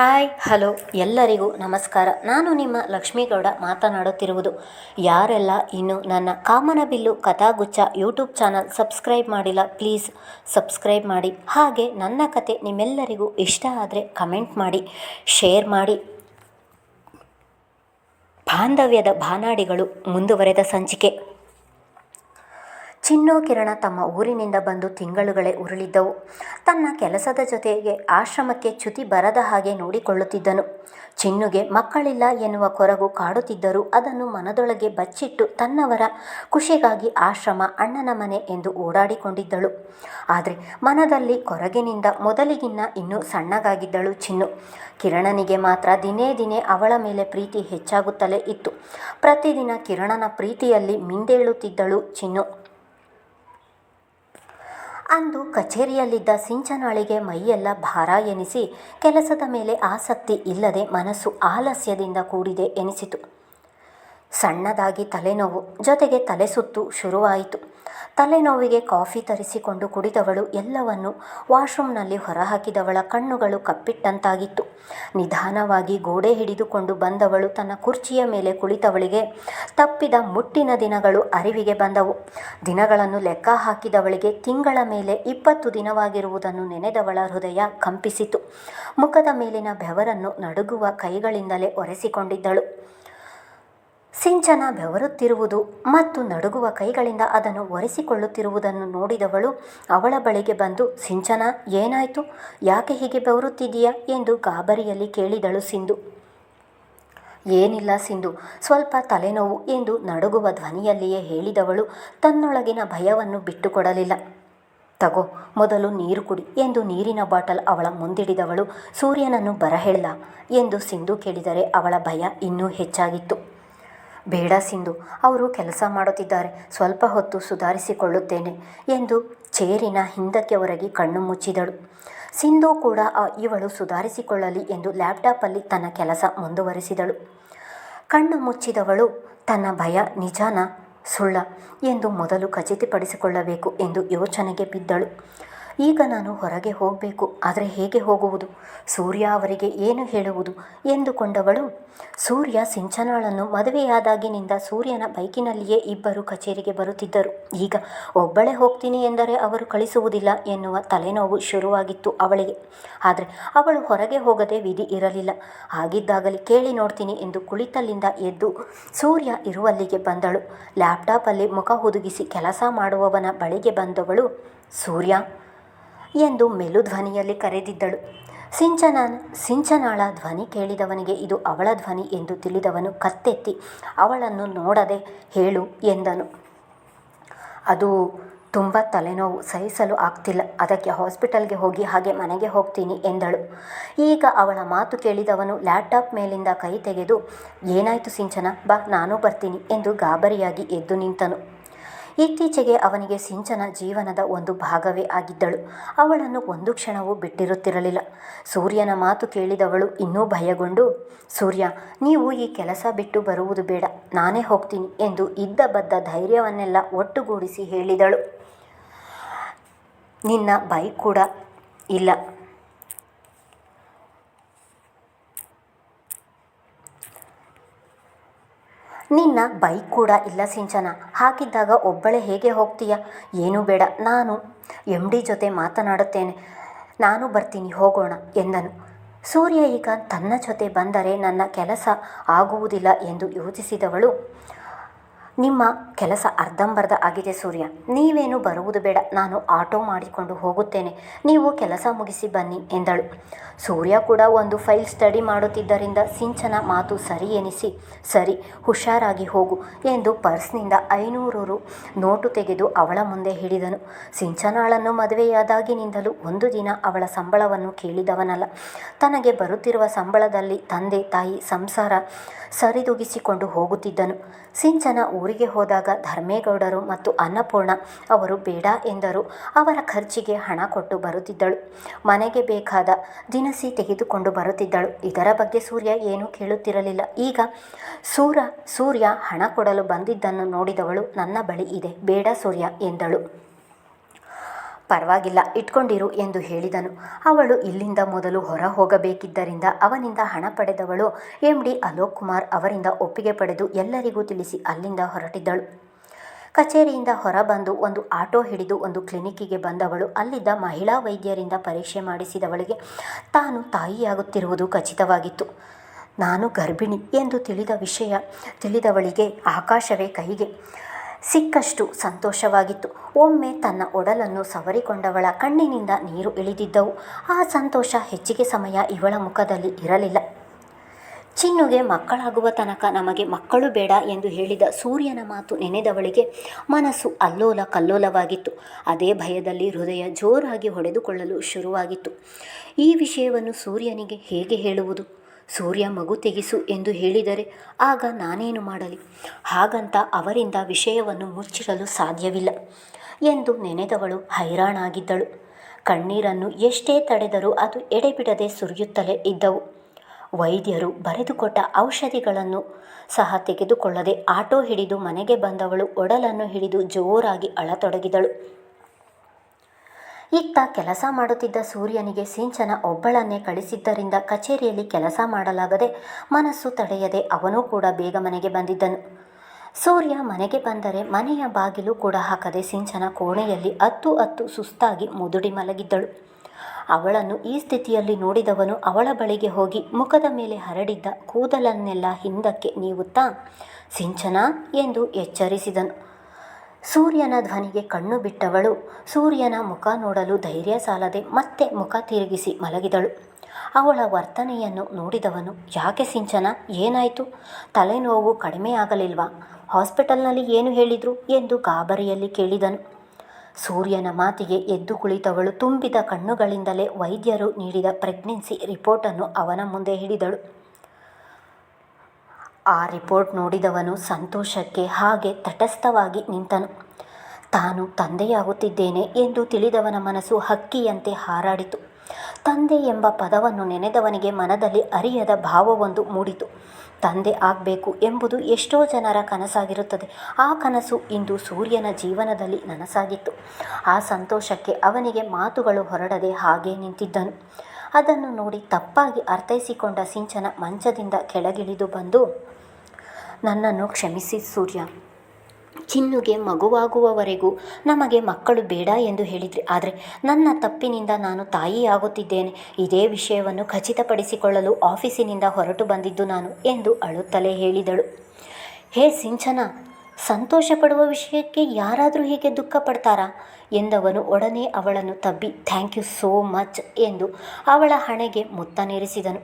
Hi, hello. ಎಲ್ಲರಿಗೂ ನಮಸ್ಕಾರ. ನಾನು ನಿಮ್ಮ ಲಕ್ಷ್ಮೀಗೌಡ ಮಾತನಾಡುತ್ತಿರುವುದು. ಯಾರೆಲ್ಲ ಇನ್ನು ನನ್ನ ಕಾಮನಬಿಲ್ಲು ಕಥಾಗುಚ್ಛ ಯೂಟ್ಯೂಬ್ ಚಾನಲ್ ಸಬ್ಸ್ಕ್ರೈಬ್ ಮಾಡಿಲ್ಲ, ಪ್ಲೀಸ್ ಸಬ್ಸ್ಕ್ರೈಬ್ ಮಾಡಿ. ಹಾಗೆ ನನ್ನ ಕತೆ ನಿಮ್ಮೆಲ್ಲರಿಗೂ ಇಷ್ಟ ಆದರೆ ಕಮೆಂಟ್ ಮಾಡಿ, ಶೇರ್ ಮಾಡಿ. ಬಾಂಧವ್ಯದ ಬಾನಾಡಿಗಳು ಮುಂದುವರೆದ ಸಂಚಿಕೆ. ಚಿನ್ನು ಕಿರಣ ತಮ್ಮ ಊರಿನಿಂದ ಬಂದು ತಿಂಗಳುಗಳೇ ಉರುಳಿದ್ದವು. ತನ್ನ ಕೆಲಸದ ಜೊತೆಗೆ ಆಶ್ರಮಕ್ಕೆ ಚ್ಯುತಿ ಬರದ ಹಾಗೆ ನೋಡಿಕೊಳ್ಳುತ್ತಿದ್ದನು. ಚಿನ್ನುಗೆ ಮಕ್ಕಳಿಲ್ಲ ಎನ್ನುವ ಕೊರಗು ಕಾಡುತ್ತಿದ್ದರೂ ಅದನ್ನು ಮನದೊಳಗೆ ಬಚ್ಚಿಟ್ಟು ತನ್ನವರ ಖುಷಿಗಾಗಿ ಆಶ್ರಮ ಅಣ್ಣನ ಮನೆ ಎಂದು ಓಡಾಡಿಕೊಂಡಿದ್ದಳು. ಆದರೆ ಮನದಲ್ಲಿ ಕೊರಗಿನಿಂದ ಮೊದಲಿಗಿನ್ನ ಇನ್ನೂ ಸಣ್ಣಗಾಗಿದ್ದಳು ಚಿನ್ನು. ಕಿರಣನಿಗೆ ಮಾತ್ರ ದಿನೇ ದಿನೇ ಅವಳ ಮೇಲೆ ಪ್ರೀತಿ ಹೆಚ್ಚಾಗುತ್ತಲೇ ಇತ್ತು. ಪ್ರತಿದಿನ ಕಿರಣನ ಪ್ರೀತಿಯಲ್ಲಿ ಮಿಂದೇಳುತ್ತಿದ್ದಳು ಚಿನ್ನು. ಅಂದು ಕಚೇರಿಯಲ್ಲಿದ್ದ ಸಿಂಚನಾಳಿಗೆ ಮೈಯೆಲ್ಲ ಭಾರ ಎನಿಸಿ ಕೆಲಸದ ಮೇಲೆ ಆಸಕ್ತಿ ಇಲ್ಲದೆ ಮನಸ್ಸು ಆಲಸ್ಯದಿಂದ ಕೂಡಿದೆ ಎನಿಸಿತು. ಸಣ್ಣದಾಗಿ ತಲೆನೋವು, ಜೊತೆಗೆ ತಲೆಸುತ್ತು ಶುರುವಾಯಿತು. ತಲೆನೋವಿಗೆ ಕಾಫಿ ತರಿಸಿಕೊಂಡು ಕುಡಿದವಳು ಎಲ್ಲವನ್ನು ವಾಶ್ರೂಮ್ನಲ್ಲಿ ಹೊರಹಾಕಿದವಳ ಕಣ್ಣುಗಳು ಕಪ್ಪಿಟ್ಟಂತಾಗಿತ್ತು. ನಿಧಾನವಾಗಿ ಗೋಡೆ ಹಿಡಿದುಕೊಂಡು ಬಂದವಳು ತನ್ನ ಕುರ್ಚಿಯ ಮೇಲೆ ಕುಳಿತವಳಿಗೆ ತಪ್ಪಿದ ಮುಟ್ಟಿನ ದಿನಗಳು ಅರಿವಿಗೆ ಬಂದವು. ದಿನಗಳನ್ನು ಲೆಕ್ಕ ಹಾಕಿದವಳಿಗೆ ತಿಂಗಳ ಮೇಲೆ ಇಪ್ಪತ್ತು ದಿನವಾಗಿರುವುದನ್ನು ನೆನೆದವಳ ಹೃದಯ ಕಂಪಿಸಿತು. ಮುಖದ ಮೇಲಿನ ಬೆವರನ್ನು ನಡುಗುವ ಕೈಗಳಿಂದಲೇ ಒರೆಸಿಕೊಂಡಿದ್ದಳು. ಸಿಂಚನ ಬೆವರುತ್ತಿರುವುದು ಮತ್ತು ನಡುಗುವ ಕೈಗಳಿಂದ ಅದನ್ನು ಒರೆಸಿಕೊಳ್ಳುತ್ತಿರುವುದನ್ನು ನೋಡಿದವಳು ಅವಳ ಬಳಿಗೆ ಬಂದು, ಸಿಂಚನ, ಏನಾಯಿತು? ಯಾಕೆ ಹೀಗೆ ಬೆವರುತ್ತಿದೆಯಾ ಎಂದು ಗಾಬರಿಯಲ್ಲಿ ಕೇಳಿದಳು ಸಿಂಧು. ಏನಿಲ್ಲ ಸಿಂಧು, ಸ್ವಲ್ಪ ತಲೆನೋವು ಎಂದು ನಡುಗುವ ಧ್ವನಿಯಲ್ಲಿಯೇ ಹೇಳಿದವಳು ತನ್ನೊಳಗಿನ ಭಯವನ್ನು ಬಿಟ್ಟುಕೊಡಲಿಲ್ಲ. ತಗೋ, ಮೊದಲು ನೀರು ಕುಡಿ ಎಂದು ನೀರಿನ ಬಾಟಲ್ ಅವಳ ಮುಂದಿಡಿದವಳು, ಸೂರ್ಯನನ್ನು ಬರಹೇಳ ಎಂದು ಸಿಂಧು ಕೇಳಿದರೆ ಅವಳ ಭಯ ಇನ್ನೂ ಹೆಚ್ಚಾಗಿತ್ತು. ಬೇಡ ಸಿಂಧು, ಅವರು ಕೆಲಸ ಮಾಡುತ್ತಿದ್ದಾರೆ. ಸ್ವಲ್ಪ ಹೊತ್ತು ಸುಧಾರಿಸಿಕೊಳ್ಳುತ್ತೇನೆ ಎಂದು ಚೇರಿನ ಹಿಂದಕ್ಕೆ ಹೊರಗಿ ಕಣ್ಣು ಮುಚ್ಚಿದಳು. ಸಿಂಧು ಕೂಡ ಇವಳು ಸುಧಾರಿಸಿಕೊಳ್ಳಲಿ ಎಂದು ಲ್ಯಾಪ್ಟಾಪಲ್ಲಿ ತನ್ನ ಕೆಲಸ ಮುಂದುವರಿಸಿದಳು. ಕಣ್ಣು ಮುಚ್ಚಿದವಳು, ತನ್ನ ಭಯ ನಿಜಾನ ಸುಳ್ಳ ಎಂದು ಮೊದಲು ಖಚಿತಪಡಿಸಿಕೊಳ್ಳಬೇಕು ಎಂದು ಯೋಚನೆಗೆ ಬಿದ್ದಳು. ಈಗ ನಾನು ಹೊರಗೆ ಹೋಗಬೇಕು. ಆದರೆ ಹೇಗೆ ಹೋಗುವುದು? ಸೂರ್ಯ ಅವರಿಗೆ ಏನು ಹೇಳುವುದು? ಎಂದುಕೊಂಡವಳು, ಸೂರ್ಯ ಸಿಂಚನಾಳನ್ನು ಮದುವೆಯಾದಾಗಿನಿಂದ ಸೂರ್ಯನ ಬೈಕಿನಲ್ಲಿಯೇ ಇಬ್ಬರು ಕಚೇರಿಗೆ ಬರುತ್ತಿದ್ದರು. ಈಗ ಒಬ್ಬಳೇ ಹೋಗ್ತೀನಿ ಎಂದರೆ ಅವರು ಕಳಿಸುವುದಿಲ್ಲ ಎನ್ನುವ ತಲೆನೋವು ಶುರುವಾಗಿತ್ತು ಅವಳಿಗೆ. ಆದರೆ ಅವಳು ಹೊರಗೆ ಹೋಗದೆ ವಿಧಿ ಇರಲಿಲ್ಲ. ಆಗಿದ್ದಾಗಲಿ ಕೇಳಿ ನೋಡ್ತೀನಿ ಎಂದು ಕುಳಿತಲ್ಲಿಂದ ಎದ್ದು ಸೂರ್ಯ ಇರುವಲ್ಲಿಗೆ ಬಂದಳು. ಲ್ಯಾಪ್ಟಾಪಲ್ಲಿ ಮುಖ ಹುದುಗಿಸಿ ಕೆಲಸ ಮಾಡುವವನ ಬಳಿಗೆ ಬಂದವಳು, ಸೂರ್ಯ. ಎಂದು ಮೆಲುಧ್ವನಿಯಲ್ಲಿ ಕರೆದಿದ್ದಳು. ಸಿಂಚನ ಸಿಂಚನಾಳ ಧ್ವನಿ ಕೇಳಿದವನಿಗೆ ಇದು ಅವಳ ಧ್ವನಿ ಎಂದು ತಿಳಿದವನು ಕತ್ತೆತ್ತಿ ಅವಳನ್ನು ನೋಡದೆ ಹೇಳು ಎಂದನು. ಅದು ತುಂಬ ತಲೆನೋವು, ಸಹಿಸಲು ಆಗ್ತಿಲ್ಲ. ಅದಕ್ಕೆ ಹಾಸ್ಪಿಟಲ್ಗೆ ಹೋಗಿ ಹಾಗೆ ಮನೆಗೆ ಹೋಗ್ತೀನಿ ಎಂದಳು. ಈಗ ಅವಳ ಮಾತು ಕೇಳಿದವನು ಲ್ಯಾಪ್ಟಾಪ್ ಮೇಲಿಂದ ಕೈ ತೆಗೆದು, ಏನಾಯಿತು ಸಿಂಚನ, ಬಾ, ನಾನು ಬರ್ತೀನಿ ಎಂದು ಗಾಬರಿಯಾಗಿ ಎದ್ದು ನಿಂತನು. ಇತ್ತೀಚೆಗೆ ಅವನಿಗೆ ಸಿಂಚನ ಜೀವನದ ಒಂದು ಭಾಗವೇ ಆಗಿದ್ದಳು. ಅವಳನ್ನು ಒಂದು ಕ್ಷಣವೂ ಬಿಟ್ಟಿರುತ್ತಿರಲಿಲ್ಲ. ಸೂರ್ಯನ ಮಾತು ಕೇಳಿದವಳು ಇನ್ನೂ ಭಯಗೊಂಡು, ಸೂರ್ಯ, ನೀವು ಈ ಕೆಲಸ ಬಿಟ್ಟು ಬರುವುದು ಬೇಡ. ನಾನೇ ಹೋಗ್ತೀನಿ ಎಂದು ಇದ್ದ ಬದ್ದ ಧೈರ್ಯವನ್ನೆಲ್ಲ ಒಟ್ಟುಗೂಡಿಸಿ ಹೇಳಿದಳು. ನಿನ್ನ ಬೈಕ್ ಕೂಡ ಇಲ್ಲ. ನಿನ್ನ ಬೈಕ್ ಕೂಡ ಇಲ್ಲ ಸಿಂಚನ. ಹಾಕಿದ್ದಾಗ ಒಬ್ಬಳೇ ಹೇಗೆ ಹೋಗ್ತೀಯ? ಏನೂ ಬೇಡ. ನಾನು ಎಂ ಡಿ ಜೊತೆ ಮಾತನಾಡುತ್ತೇನೆ. ನಾನು ಬರ್ತೀನಿ, ಹೋಗೋಣ ಎಂದನು. ಸೂರ್ಯ ಈಗ ತನ್ನ ಜೊತೆ ಬಂದರೆ ನನ್ನ ಕೆಲಸ ಆಗುವುದಿಲ್ಲ ಎಂದು ಯೋಚಿಸಿದವಳು ನಿಮ್ಮ ಕೆಲಸ ಅರ್ಧಂಬರ್ಧ ಆಗಿದೆ ಸೂರ್ಯ. ನೀವೇನು ಬರುವುದು ಬೇಡ. ನಾನು ಆಟೋ ಮಾಡಿಕೊಂಡು ಹೋಗುತ್ತೇನೆ. ನೀವು ಕೆಲಸ ಮುಗಿಸಿ ಬನ್ನಿ ಎಂದಳು. ಸೂರ್ಯ ಕೂಡ ಒಂದು ಫೈಲ್ ಸ್ಟಡಿ ಮಾಡುತ್ತಿದ್ದರಿಂದ ಸಿಂಚನ ಮಾತು ಸರಿ ಎನಿಸಿ, ಸರಿ, ಹುಷಾರಾಗಿ ಹೋಗು ಎಂದು ಪರ್ಸ್ನಿಂದ ಐನೂರು ರು ನೋಟು ತೆಗೆದು ಅವಳ ಮುಂದೆ ಹಿಡಿದನು. ಸಿಂಚನಾಳನ್ನು ಮದುವೆಯಾದಾಗಿನಿಂದಲೂ ಒಂದು ದಿನ ಅವಳ ಸಂಬಳವನ್ನು ಕೇಳಿದವನಲ್ಲ. ತನಗೆ ಬರುತ್ತಿರುವ ಸಂಬಳದಲ್ಲಿ ತಂದೆ ತಾಯಿ ಸಂಸಾರ ಸರಿದೂಗಿಸಿಕೊಂಡು ಹೋಗುತ್ತಿದ್ದನು. ಸಿಂಚನ ಊರಿಗೆ ಹೋದಾಗ ಧರ್ಮೇಗೌಡರು ಮತ್ತು ಅನ್ನಪೂರ್ಣ ಅವರು ಬೇಡ ಎಂದರು. ಅವರ ಖರ್ಚಿಗೆ ಹಣ ಕೊಟ್ಟು ಬರುತ್ತಿದ್ದಳು. ಮನೆಗೆ ಬೇಕಾದ ದಿನಸಿ ತೆಗೆದುಕೊಂಡು ಬರುತ್ತಿದ್ದಳು. ಇದರ ಬಗ್ಗೆ ಸೂರ್ಯ ಏನೂ ಕೇಳುತ್ತಿರಲಿಲ್ಲ. ಈಗ ಸೂರ, ಸೂರ್ಯ ಹಣ ಕೊಡಲು ಬಂದಿದ್ದನ್ನು ನೋಡಿದವಳು, ನನ್ನ ಬಳಿ ಇದೆ. ಬೇಡ ಸೂರ್ಯ, ಎಂದಳು. ಪರವಾಗಿಲ್ಲ, ಇಟ್ಕೊಂಡಿರು ಎಂದು ಹೇಳಿದನು. ಅವಳು ಇಲ್ಲಿಂದ ಮೊದಲು ಹೊರ ಹೋಗಬೇಕಿದ್ದರಿಂದ ಅವನಿಂದ ಹಣ ಪಡೆದವಳು ಎಂ. ಡಿ. ಅಲೋಕ್ ಕುಮಾರ್ ಅವರಿಂದ ಒಪ್ಪಿಗೆ ಪಡೆದು ಎಲ್ಲರಿಗೂ ತಿಳಿಸಿ ಅಲ್ಲಿಂದ ಹೊರಟಿದ್ದಳು. ಕಚೇರಿಯಿಂದ ಹೊರಬಂದು ಒಂದು ಆಟೋ ಹಿಡಿದು ಒಂದು ಕ್ಲಿನಿಕ್ಕಿಗೆ ಬಂದವಳು. ಅಲ್ಲಿದ್ದ ಮಹಿಳಾ ವೈದ್ಯರಿಂದ ಪರೀಕ್ಷೆ ಮಾಡಿಸಿದವಳಿಗೆ ತಾನು ತಾಯಿಯಾಗುತ್ತಿರುವುದು ಖಚಿತವಾಗಿತ್ತು. ನಾನು ಗರ್ಭಿಣಿ ಎಂದು ತಿಳಿದ ವಿಷಯ ತಿಳಿದವಳಿಗೆ ಆಕಾಶವೇ ಕೈಗೆ ಸಿಕ್ಕಷ್ಟು ಸಂತೋಷವಾಗಿತ್ತು. ಒಮ್ಮೆ ತನ್ನ ಒಡಲನ್ನು ಸವರಿಕೊಂಡವಳ ಕಣ್ಣಿನಿಂದ ನೀರು ಇಳಿದಿದ್ದವು. ಆ ಸಂತೋಷ ಹೆಚ್ಚಿಗೆ ಸಮಯ ಇವಳ ಮುಖದಲ್ಲಿ ಇರಲಿಲ್ಲ. ಚಿನ್ನುಗೆ ಮಕ್ಕಳಾಗುವ ತನಕ ನಮಗೆ ಮಕ್ಕಳು ಬೇಡ ಎಂದು ಹೇಳಿದ ಸೂರ್ಯನ ಮಾತು ನೆನೆದವಳಿಗೆ ಮನಸ್ಸು ಅಲ್ಲೋಲ ಕಲ್ಲೋಲವಾಗಿತ್ತು. ಅದೇ ಭಯದಲ್ಲಿ ಹೃದಯ ಜೋರಾಗಿ ಹೊಡೆದುಕೊಳ್ಳಲು ಶುರುವಾಗಿತ್ತು. ಈ ವಿಷಯವನ್ನು ಸೂರ್ಯನಿಗೆ ಹೇಗೆ ಹೇಳುವುದು? ಸೂರ್ಯ ಮಗು ತೆಗೆಸು ಎಂದು ಹೇಳಿದರೆ ಆಗ ನಾನೇನು ಮಾಡಲಿ? ಹಾಗಂತ ಅವರಿಂದ ವಿಷಯವನ್ನು ಮುಚ್ಚಿಡಲು ಸಾಧ್ಯವಿಲ್ಲ ಎಂದು ನೆನೆದವಳು ಹೈರಾಣಾಗಿದ್ದಳು. ಕಣ್ಣೀರನ್ನು ಎಷ್ಟೇ ತಡೆದರೂ ಅದು ಎಡೆಬಿಡದೆ ಸುರಿಯುತ್ತಲೇ ಇದ್ದವು. ವೈದ್ಯರು ಬರೆದುಕೊಟ್ಟ ಔಷಧಿಗಳನ್ನು ಸಹ ತೆಗೆದುಕೊಳ್ಳದೆ ಆಟೋ ಹಿಡಿದು ಮನೆಗೆ ಬಂದವಳು ಒಡಲನ್ನು ಹಿಡಿದು ಜೋರಾಗಿ ಅಳತೊಡಗಿದಳು. ಇತ್ತ ಕೆಲಸ ಮಾಡುತ್ತಿದ್ದ ಸೂರ್ಯನಿಗೆ ಸಿಂಚನ ಒಬ್ಬಳನ್ನೇ ಕಳಿಸಿದ್ದರಿಂದ ಕಚೇರಿಯಲ್ಲಿ ಕೆಲಸ ಮಾಡಲಾಗದೆ ಮನಸ್ಸು ತಡೆಯದೆ ಅವನೂ ಕೂಡ ಬೇಗ ಮನೆಗೆ ಬಂದಿದ್ದನು. ಸೂರ್ಯ ಮನೆಗೆ ಬಂದರೆ ಮನೆಯ ಬಾಗಿಲು ಕೂಡ ಹಾಕದೆ ಸಿಂಚನ ಕೋಣೆಯಲ್ಲಿ ಅತ್ತು ಅತ್ತು ಸುಸ್ತಾಗಿ ಮುದುಡಿ ಮಲಗಿದ್ದಳು. ಅವಳನ್ನು ಈ ಸ್ಥಿತಿಯಲ್ಲಿ ನೋಡಿದವನು ಅವಳ ಬಳಿಗೆ ಹೋಗಿ ಮುಖದ ಮೇಲೆ ಹರಡಿದ್ದ ಕೂದಲನ್ನೆಲ್ಲ ಹಿಂದಕ್ಕೆ ನೀವುತ್ತಾ ಸಿಂಚನ ಎಂದು ಎಚ್ಚರಿಸಿದನು. ಸೂರ್ಯನ ಧ್ವನಿಗೆ ಕಣ್ಣು ಬಿಟ್ಟವಳು. ಸೂರ್ಯನ ಮುಖ ನೋಡಲು ಧೈರ್ಯ ಸಾಲದೆ ಮತ್ತೆ ಮುಖ ತಿರುಗಿಸಿ ಮಲಗಿದಳು. ಅವಳ ವರ್ತನೆಯನ್ನು ನೋಡಿದವನು, ಯಾಕೆ ಸಿಂಚನ, ಏನಾಯಿತು? ತಲೆನೋವು ಕಡಿಮೆ ಆಗಲಿಲ್ವಾ? ಹಾಸ್ಪಿಟಲ್ನಲ್ಲಿ ಏನು ಹೇಳಿದರು? ಎಂದು ಗಾಬರಿಯಲ್ಲಿ ಕೇಳಿದನು. ಸೂರ್ಯನ ಮಾತಿಗೆ ಎದ್ದು ಕುಳಿತವಳು. ತುಂಬಿದ ಕಣ್ಣುಗಳಿಂದಲೇ ವೈದ್ಯರು ನೀಡಿದ ಪ್ರೆಗ್ನೆನ್ಸಿ ರಿಪೋರ್ಟನ್ನು ಅವನ ಮುಂದೆ ಹಿಡಿದಳು. ಆ ರಿಪೋರ್ಟ್ ನೋಡಿದವನು ಸಂತೋಷಕ್ಕೆ ಹಾಗೆ ತಟಸ್ಥವಾಗಿ ನಿಂತನು. ತಾನು ತಂದೆಯಾಗುತ್ತಿದ್ದೇನೆ ಎಂದು ತಿಳಿದವನ ಮನಸ್ಸು ಹಕ್ಕಿಯಂತೆ ಹಾರಾಡಿತು. ತಂದೆ ಎಂಬ ಪದವನ್ನು ನೆನೆದವನಿಗೆ ಮನದಲ್ಲಿ ಅರಿಯದ ಭಾವವೊಂದು ಮೂಡಿತು. ತಂದೆ ಆಗಬೇಕು ಎಂಬುದು ಎಷ್ಟೋ ಜನರ ಕನಸಾಗಿರುತ್ತದೆ. ಆ ಕನಸು ಇಂದು ಸೂರ್ಯನ ಜೀವನದಲ್ಲಿ ನನಸಾಗಿತ್ತು. ಆ ಸಂತೋಷಕ್ಕೆ ಅವನಿಗೆ ಮಾತುಗಳು ಹೊರಡದೆ ಹಾಗೆ ನಿಂತಿದ್ದನು. ಅದನ್ನು ನೋಡಿ ತಪ್ಪಾಗಿ ಅರ್ಥೈಸಿಕೊಂಡ ಸಿಂಚನ ಮಂಚದಿಂದ ಕೆಳಗಿಳಿದು ಬಂದು, ನನ್ನನ್ನು ಕ್ಷಮಿಸಿ ಸೂರ್ಯ. ಚಿನ್ನುಗೆ ಮಗುವಾಗುವವರೆಗೂ ನಮಗೆ ಮಕ್ಕಳು ಬೇಡ ಎಂದು ಹೇಳಿದ್ರಿ. ಆದರೆ ನನ್ನ ತಪ್ಪಿನಿಂದ ನಾನು ತಾಯಿಯಾಗುತ್ತಿದ್ದೇನೆ. ಇದೇ ವಿಷಯವನ್ನು ಖಚಿತಪಡಿಸಿಕೊಳ್ಳಲು ಆಫೀಸಿನಿಂದ ಹೊರಟು ಬಂದಿದ್ದು ನಾನು ಎಂದು ಅಳುತ್ತಲೇ ಹೇಳಿದಳು. ಹೇ ಸಿಂಚನ ಸಂತೋಷ ಪಡುವ ವಿಷಯಕ್ಕೆ ಯಾರಾದರೂ ಹೀಗೆ ದುಃಖ ಪಡ್ತಾರಾ? ಎಂದವನು ಒಡನೆ ಅವಳನ್ನು ತಬ್ಬಿ, ಥ್ಯಾಂಕ್ ಯು ಸೋ ಮಚ್ ಎಂದು ಅವಳ ಹಣೆಗೆ ಮುತ್ತನೇರಿಸಿದನು.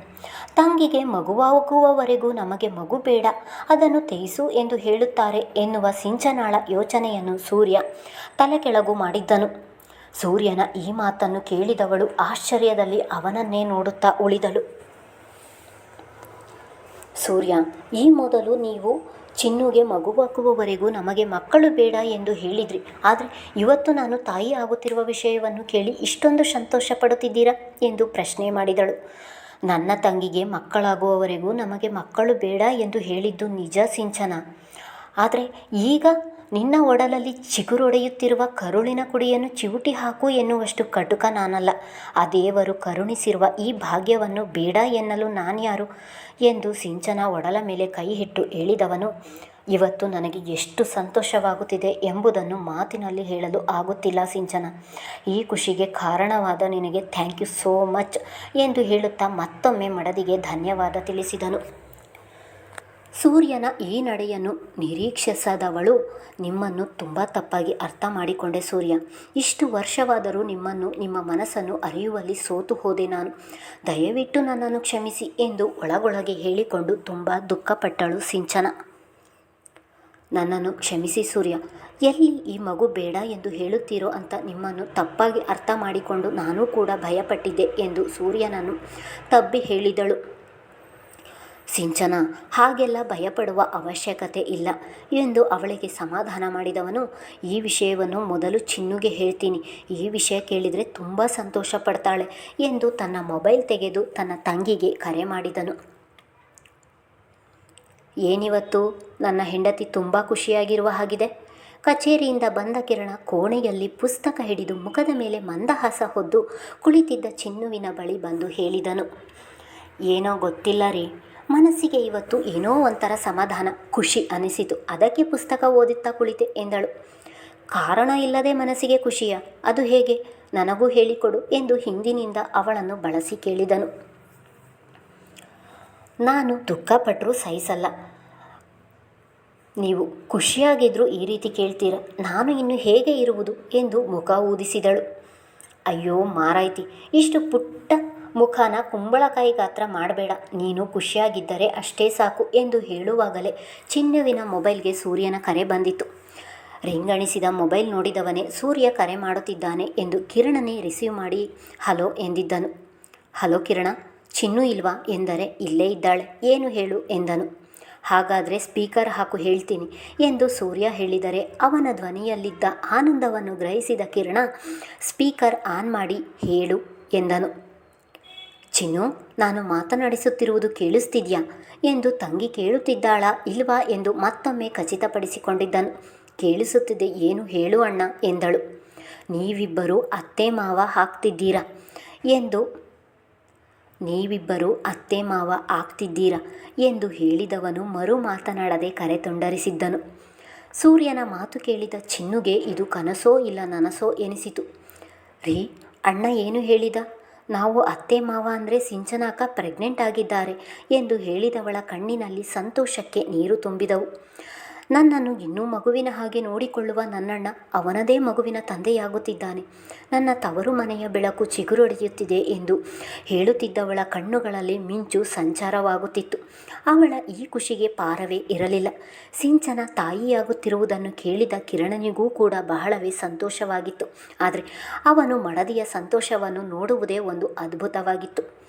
ತಂಗಿಗೆ ಮಗುವಾಗುವವರೆಗೂ ನಮಗೆ ಮಗು ಬೇಡ, ಅದನ್ನು ತೇಯಿಸು ಎಂದು ಹೇಳುತ್ತಾರೆ ಎನ್ನುವ ಸಿಂಚನಾಳ ಯೋಚನೆಯನ್ನು ಸೂರ್ಯ ತಲೆಕೆಳಗು ಮಾಡಿದ್ದನು. ಸೂರ್ಯನ ಈ ಮಾತನ್ನು ಕೇಳಿದವಳು ಆಶ್ಚರ್ಯದಲ್ಲಿ ಅವನನ್ನೇ ನೋಡುತ್ತಾ ಉಳಿದಳು. ಸೂರ್ಯ, ಈ ಮೊದಲು ನೀವು ಚಿನ್ನುಗೆ ಮಗುವಾಗುವವರೆಗೂ ನಮಗೆ ಮಕ್ಕಳು ಬೇಡ ಎಂದು ಹೇಳಿದ್ರಿ. ಆದರೆ ಇವತ್ತು ನಾನು ತಾಯಿ ಆಗುತ್ತಿರುವ ವಿಷಯವನ್ನು ಕೇಳಿ ಇಷ್ಟೊಂದು ಸಂತೋಷ ಪಡುತ್ತಿದ್ದೀರಾ ಎಂದು ಪ್ರಶ್ನೆ ಮಾಡಿದಳು. ನನ್ನ ತಂಗಿಗೆ ಮಕ್ಕಳಾಗುವವರೆಗೂ ನಮಗೆ ಮಕ್ಕಳು ಬೇಡ ಎಂದು ಹೇಳಿದ್ದು ನಿಜ ಸಿಂಚನ. ಆದರೆ ಈಗ ನಿನ್ನ ಒಡಲಲ್ಲಿ ಚಿಗುರೊಡೆಯುತ್ತಿರುವ ಕರುಳಿನ ಕುಡಿಯನ್ನು ಚಿವುಟಿ ಹಾಕು ಎನ್ನುವಷ್ಟು ಕಟುಕ ನಾನಲ್ಲ. ಆ ದೇವರು ಕರುಣಿಸಿರುವ ಈ ಭಾಗ್ಯವನ್ನು ಬೇಡ ಎನ್ನಲು ನಾನ್ಯಾರು ಎಂದು ಸಿಂಚನ ಒಡಲ ಮೇಲೆ ಕೈ ಇಟ್ಟು ಹೇಳಿದವನು, ಇವತ್ತು ನನಗೆ ಎಷ್ಟು ಸಂತೋಷವಾಗುತ್ತಿದೆ ಎಂಬುದನ್ನು ಮಾತಿನಲ್ಲಿ ಹೇಳಲು ಆಗುತ್ತಿಲ್ಲ ಸಿಂಚನ. ಈ ಖುಷಿಗೆ ಕಾರಣವಾದ ನಿನಗೆ ಥ್ಯಾಂಕ್ ಯು ಸೋ ಮಚ್ ಎಂದು ಹೇಳುತ್ತಾ ಮತ್ತೊಮ್ಮೆ ಮಡದಿಗೆ ಧನ್ಯವಾದ ತಿಳಿಸಿದನು. ಸೂರ್ಯನ ಈ ನಡೆಯನ್ನು ನಿರೀಕ್ಷಿಸದವಳು ನಿಮ್ಮನ್ನು ತುಂಬ ತಪ್ಪಾಗಿ ಅರ್ಥ ಮಾಡಿಕೊಂಡೆ ಸೂರ್ಯ. ಇಷ್ಟು ವರ್ಷವಾದರೂ ನಿಮ್ಮನ್ನು, ನಿಮ್ಮ ಮನಸ್ಸನ್ನು ಅರಿಯುವಲ್ಲಿ ಸೋತು ಹೋದೆ ನಾನು. ದಯವಿಟ್ಟು ನನ್ನನ್ನು ಕ್ಷಮಿಸಿ ಎಂದು ಒಳಗೊಳಗೆ ಹೇಳಿಕೊಂಡು ತುಂಬ ದುಃಖಪಟ್ಟಳು ಸಿಂಚನ. ನನ್ನನ್ನು ಕ್ಷಮಿಸಿ ಸೂರ್ಯ. ಎಲ್ಲಿ ಈ ಮಗು ಬೇಡ ಎಂದು ಹೇಳುತ್ತೀರೋ ಅಂತ ನಿಮ್ಮನ್ನು ತಪ್ಪಾಗಿ ಅರ್ಥ ಮಾಡಿಕೊಂಡು ನಾನೂ ಕೂಡ ಭಯಪಟ್ಟಿದ್ದೆ ಎಂದು ಸೂರ್ಯನನ್ನು ತಬ್ಬಿ ಹೇಳಿದಳು. ಸಿಂಚನ, ಹಾಗೆಲ್ಲ ಭಯಪಡುವ ಅವಶ್ಯಕತೆ ಇಲ್ಲ ಎಂದು ಅವಳಿಗೆ ಸಮಾಧಾನ ಮಾಡಿದವನು, ಈ ವಿಷಯವನ್ನು ಮೊದಲು ಚಿನ್ನುಗೆ ಹೇಳ್ತೀನಿ, ಈ ವಿಷಯ ಕೇಳಿದರೆ ತುಂಬ ಸಂತೋಷ ಪಡ್ತಾಳೆ ಎಂದು ತನ್ನ ಮೊಬೈಲ್ ತೆಗೆದು ತನ್ನ ತಂಗಿಗೆ ಕರೆ ಮಾಡಿದನು. ಏನಿವತ್ತು? ನನ್ನ ಹೆಂಡತಿ ತುಂಬ ಖುಷಿಯಾಗಿರುವ ಹಾಗಿದೆ. ಕಚೇರಿಯಿಂದ ಬಂದ ಕಿರಣ ಕೋಣೆಯಲ್ಲಿ ಪುಸ್ತಕ ಹಿಡಿದು ಮುಖದ ಮೇಲೆ ಮಂದಹಾಸ ಹೊದ್ದು ಕುಳಿತಿದ್ದ ಚಿನ್ನುವಿನ ಬಳಿ ಬಂದು ಹೇಳಿದನು, ಏನೋ ಗೊತ್ತಿಲ್ಲ ರೀ ಮನಸ್ಸಿಗೆ ಇವತ್ತು ಏನೋ ಒಂಥರ ಸಮಾಧಾನ, ಖುಷಿ ಅನಿಸಿತು. ಅದಕ್ಕೆ ಪುಸ್ತಕ ಓದುತ್ತಾ ಕುಳಿತೆ ಎಂದಳು. ಕಾರಣ ಇಲ್ಲದೆ ಮನಸ್ಸಿಗೆ ಖುಷಿಯ. ಅದು ಹೇಗೆ? ನನಗೂ ಹೇಳಿಕೊಡು ಎಂದು ಹಿಂದಿನಿಂದ ಅವಳನ್ನು ಬಳಸಿ ಕೇಳಿದನು. ನಾನು ದುಃಖಪಟ್ಟರೂ ಸಹಿಸಲ್ಲ. ನೀವು ಖುಷಿಯಾಗಿದ್ದರೂ ಈ ರೀತಿ ಕೇಳ್ತೀರ. ನಾನು ಇನ್ನು ಹೇಗೆ ಇರುವುದು? ಎಂದು ಮುಖ ಊದಿಸಿದಳು. ಅಯ್ಯೋ ಮಾರಾಯ್ತಿ. ಇಷ್ಟು ಪುಟ್ಟ ಮುಖನ ಕುಂಬಳಕಾಯಿ ಗಾತ್ರ ಮಾಡಬೇಡ. ನೀನು ಖುಷಿಯಾಗಿದ್ದರೆ ಅಷ್ಟೇ ಸಾಕು ಎಂದು ಹೇಳುವಾಗಲೇ ಚಿನ್ನುವಿನ ಮೊಬೈಲ್ಗೆ ಸೂರ್ಯನ ಕರೆ ಬಂದಿತು ರಿಂಗಣಿಸಿದ ಮೊಬೈಲ್ ನೋಡಿದವನೇ ಸೂರ್ಯ ಕರೆ ಮಾಡುತ್ತಿದ್ದಾನೆ ಎಂದು ಕಿರಣನೇ ರಿಸೀವ್ ಮಾಡಿ ಹಲೋ ಎಂದಿದ್ದನು. ಹಲೋ ಕಿರಣ, ಚಿನ್ನು ಇಲ್ವಾ ಎಂದರೆ ಇಲ್ಲೇ ಇದ್ದಾಳೆ, ಏನು ಹೇಳು ಎಂದನು. ಹಾಗಾದರೆ ಸ್ಪೀಕರ್ ಹಾಕು ಹೇಳ್ತೀನಿ ಎಂದು ಸೂರ್ಯ ಹೇಳಿದರೆ ಅವನ ಧ್ವನಿಯಲ್ಲಿದ್ದ ಆನಂದವನ್ನು ಗ್ರಹಿಸಿದ ಕಿರಣ, ಸ್ಪೀಕರ್ ಆನ್ ಮಾಡಿ ಹೇಳು ಎಂದನು. ಚಿನ್ನು, ನಾನು ಮಾತನಾಡಿಸುತ್ತಿರುವುದು ಕೇಳಿಸ್ತಿದ್ಯಾ? ಎಂದು ತಂಗಿ ಕೇಳುತ್ತಿದ್ದಾಳ, ಇಲ್ವಾ ಎಂದು ಮತ್ತೊಮ್ಮೆ ಖಚಿತಪಡಿಸಿಕೊಂಡಿದ್ದನು. ಕೇಳಿಸುತ್ತಿದೆ, ಏನು ಹೇಳು ಅಣ್ಣ, ಎಂದಳು. ನೀವಿಬ್ಬರು ಅತ್ತೆ ಮಾವ ಹಾಕ್ತಿದ್ದೀರಾ ಎಂದು. ನೀವಿಬ್ಬರು ಅತ್ತೆ ಮಾವ ಆಗ್ತಿದ್ದೀರಾ? ಎಂದು ಹೇಳಿದವನು ಮರು ಮಾತನಾಡದೆ ಕರೆ ತುಂಡರಿಸಿದ್ದನು. ಸೂರ್ಯನ ಮಾತು ಕೇಳಿದ ಚಿನ್ನುಗೆ ಇದು ಕನಸೋ ಇಲ್ಲ ನನಸೋ ಎನಿಸಿತು. ರೀ, ಅಣ್ಣ ಏನು ಹೇಳಿದ? ನಾವು ಅತ್ತೆ ಮಾವ ಅಂದರೆ ಸಿಂಚನಾಕ ಪ್ರೆಗ್ನೆಂಟ್ ಆಗಿದ್ದಾರೆ ಎಂದು ಹೇಳಿದವಳ ಕಣ್ಣಿನಲ್ಲಿ ಸಂತೋಷಕ್ಕೆ ನೀರು ತುಂಬಿದವು. ನನ್ನನ್ನು ಇನ್ನೂ ಮಗುವಿನ ಹಾಗೆ ನೋಡಿಕೊಳ್ಳುವ ನನ್ನಣ್ಣ ಅವನದೇ ಮಗುವಿನ ತಂದೆಯಾಗುತ್ತಿದ್ದಾನೆ. ನನ್ನ ತವರು ಮನೆಯ ಬೆಳಕು ಚಿಗುರೊಡೆಯುತ್ತಿದೆ ಎಂದು ಹೇಳುತ್ತಿದ್ದವಳ ಕಣ್ಣುಗಳಲ್ಲಿ ಮಿಂಚು ಸಂಚಾರವಾಗುತ್ತಿತ್ತು. ಅವಳ ಈ ಖುಷಿಗೆ ಪಾರವೇ ಇರಲಿಲ್ಲ. ಸಿಂಚನ ತಾಯಿಯಾಗುತ್ತಿರುವುದನ್ನು ಕೇಳಿದ ಕಿರಣನಿಗೂ ಕೂಡ ಬಹಳವೇ ಸಂತೋಷವಾಗಿತ್ತು. ಆದರೆ ಅವನು ಮಡದಿಯ ಸಂತೋಷವನ್ನು ನೋಡುವುದೇ ಒಂದು ಅದ್ಭುತವಾಗಿತ್ತು.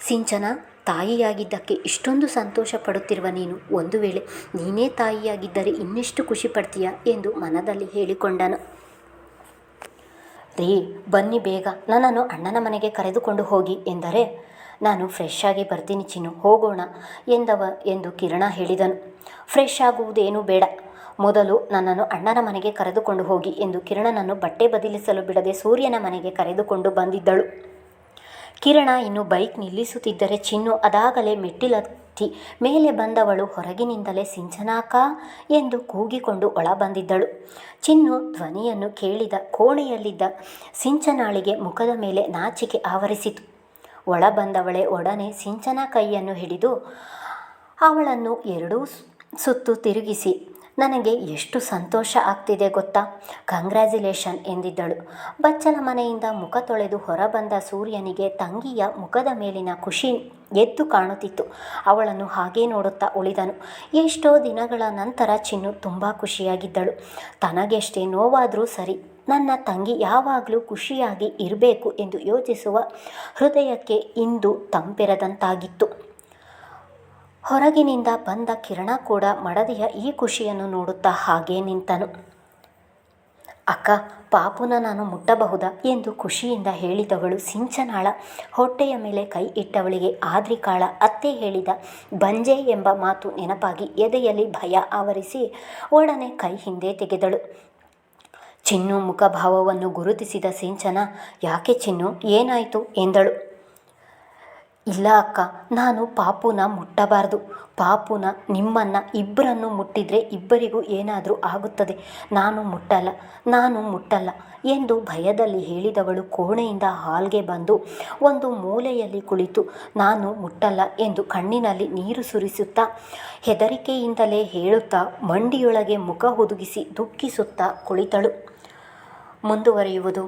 ಸಿಂಚನ, ತಾಯಿಯಾಗಿದ್ದಕ್ಕೆ ಇಷ್ಟೊಂದು ಸಂತೋಷ ಪಡುತ್ತಿರುವ ನೀನು, ಒಂದು ವೇಳೆ ನೀನೇ ತಾಯಿಯಾಗಿದ್ದರೆ ಇನ್ನೆಷ್ಟು ಖುಷಿ ಪಡ್ತೀಯ ಎಂದು ಮನದಲ್ಲಿ ಹೇಳಿಕೊಂಡನು. ರೀ, ಬನ್ನಿ ಬೇಗ, ನನ್ನನ್ನು ಅಣ್ಣನ ಮನೆಗೆ ಕರೆದುಕೊಂಡು ಹೋಗಿ ಎಂದರೆ, ನಾನು ಫ್ರೆಶ್ ಆಗಿ ಬರ್ತೀನಿ ಚಿನ್ನು, ಹೋಗೋಣ ಎಂದವ ಎಂದು ಕಿರಣ ಹೇಳಿದನು. ಫ್ರೆಶ್ ಆಗುವುದೇನೂ ಬೇಡ, ಮೊದಲು ನನ್ನನ್ನು ಅಣ್ಣನ ಮನೆಗೆ ಕರೆದುಕೊಂಡು ಹೋಗಿ ಎಂದು ಕಿರಣನನ್ನು ಬಟ್ಟೆ ಬದಲಿಸಲು ಬಿಡದೆ ಸೂರ್ಯನ ಮನೆಗೆ ಕರೆದುಕೊಂಡು ಬಂದಿದ್ದಳು. ಕಿರಣ ಇನ್ನು ಬೈಕ್ ನಿಲ್ಲಿಸುತ್ತಿದ್ದರೆ ಚಿನ್ನು ಅದಾಗಲೇ ಮೆಟ್ಟಿಲತ್ತಿ ಮೇಲೆ ಬಂದವಳು ಹೊರಗಿನಿಂದಲೇ ಸಿಂಚನಾಕ ಎಂದು ಕೂಗಿಕೊಂಡು ಒಳ ಬಂದಿದ್ದಳು ಚಿನ್ನು ಧ್ವನಿಯನ್ನು ಕೇಳಿದ ಕೋಣೆಯಲ್ಲಿದ್ದ ಸಿಂಚನಾಳಿಗೆ ಮುಖದ ಮೇಲೆ ನಾಚಿಕೆ ಆವರಿಸಿತು. ಒಳ ಬಂದವಳೆ ಒಡನೆ ಸಿಂಚನ ಕೈಯನ್ನು ಹಿಡಿದು ಅವಳನ್ನು ಎರಡೂ ಸುತ್ತು ತಿರುಗಿಸಿ ನನಗೆ ಎಷ್ಟು ಸಂತೋಷ ಆಗ್ತಿದೆ ಗೊತ್ತಾ? ಕಂಗ್ರ್ಯಾಚುಲೇಷನ್ ಎಂದಿದ್ದಳು. ಬಚ್ಚಲ ಮನೆಯಿಂದ ಮುಖ ತೊಳೆದು ಹೊರಬಂದ ಸೂರ್ಯನಿಗೆ ತಂಗಿಯ ಮುಖದ ಮೇಲಿನ ಖುಷಿ ಎದ್ದು ಕಾಣುತ್ತಿತ್ತು. ಅವಳನ್ನು ಹಾಗೇ ನೋಡುತ್ತಾ ಉಳಿದನು. ಎಷ್ಟೋ ದಿನಗಳ ನಂತರ ಚಿನ್ನು ತುಂಬ ಖುಷಿಯಾಗಿದ್ದಳು. ತನಗೆಷ್ಟೇ ನೋವಾದರೂ ಸರಿ, ನನ್ನ ತಂಗಿ ಯಾವಾಗಲೂ ಖುಷಿಯಾಗಿ ಇರಬೇಕು ಎಂದು ಯೋಚಿಸುವ ಹೃದಯಕ್ಕೆ ಇಂದು ತಂಪೆರೆದಂತಾಗಿತ್ತು. ಹೊರಗಿನಿಂದ ಬಂದ ಕಿರಣ ಕೂಡ ಮಡದಿಯ ಈ ಖುಷಿಯನ್ನು ನೋಡುತ್ತಾ ಹಾಗೇ ನಿಂತನು. ಅಕ್ಕ, ಪಾಪುನ ನಾನು ಮುಟ್ಟಬಹುದಾ? ಎಂದು ಖುಷಿಯಿಂದ ಹೇಳಿದವಳು ಸಿಂಚನಾಳ. ಹೊಟ್ಟೆಯ ಮೇಲೆ ಕೈ ಇಟ್ಟವಳಿಗೆ ಆದ್ರಿಕಾಳ ಅತ್ತೆ ಹೇಳಿದ ಬಂಜೆ ಎಂಬ ಮಾತು ನೆನಪಾಗಿ ಎದೆಯಲ್ಲಿ ಭಯ ಆವರಿಸಿ ಒಡನೆ ಕೈ ಹಿಂದೆ ತೆಗೆದಳು. ಚಿನ್ನು ಮುಖಭಾವವನ್ನು ಗುರುತಿಸಿದ ಸಿಂಚನ, ಯಾಕೆ ಚಿನ್ನು, ಏನಾಯಿತು? ಎಂದಳು. ಇಲ್ಲ ಅಕ್ಕ, ನಾನು ಪಾಪುನ ಮುಟ್ಟಬಾರದು. ಪಾಪುನ, ನಿಮ್ಮನ್ನು ಇಬ್ಬರನ್ನು ಮುಟ್ಟಿದರೆ ಇಬ್ಬರಿಗೂ ಏನಾದರೂ ಆಗುತ್ತದೆ. ನಾನು ಮುಟ್ಟಲ್ಲ ನಾನು ಮುಟ್ಟಲ್ಲ ಎಂದು ಭಯದಲ್ಲಿ ಹೇಳಿದವಳು ಕೋಣೆಯಿಂದ ಹಾಲ್ಗೆ ಬಂದು ಒಂದು ಮೂಲೆಯಲ್ಲಿ ಕುಳಿತು, ನಾನು ಮುಟ್ಟಲ್ಲ ಎಂದು ಕಣ್ಣಿನಲ್ಲಿ ನೀರು ಸುರಿಸುತ್ತಾ, ಹೆದರಿಕೆಯಿಂದಲೇ ಹೇಳುತ್ತಾ, ಮಂಡಿಯೊಳಗೆ ಮುಖ ಹುದುಗಿಸಿ ದುಃಖಿಸುತ್ತಾ ಕುಳಿತಳು. ಮುಂದುವರಿಯುವುದು.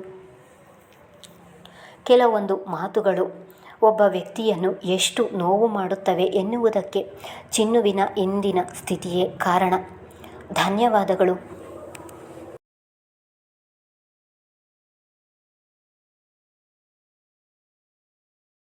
ಕೆಲವೊಂದು ಮಾತುಗಳು. ಒಬ್ಬ ವ್ಯಕ್ತಿಯನ್ನು ಎಷ್ಟು ನೋವು ಮಾಡುತ್ತವೆ ಎನ್ನುವುದಕ್ಕೆ ಚಿನ್ನುವಿನ ಇಂದಿನ ಸ್ಥಿತಿಯೇ ಕಾರಣ. ಧನ್ಯವಾದಗಳು.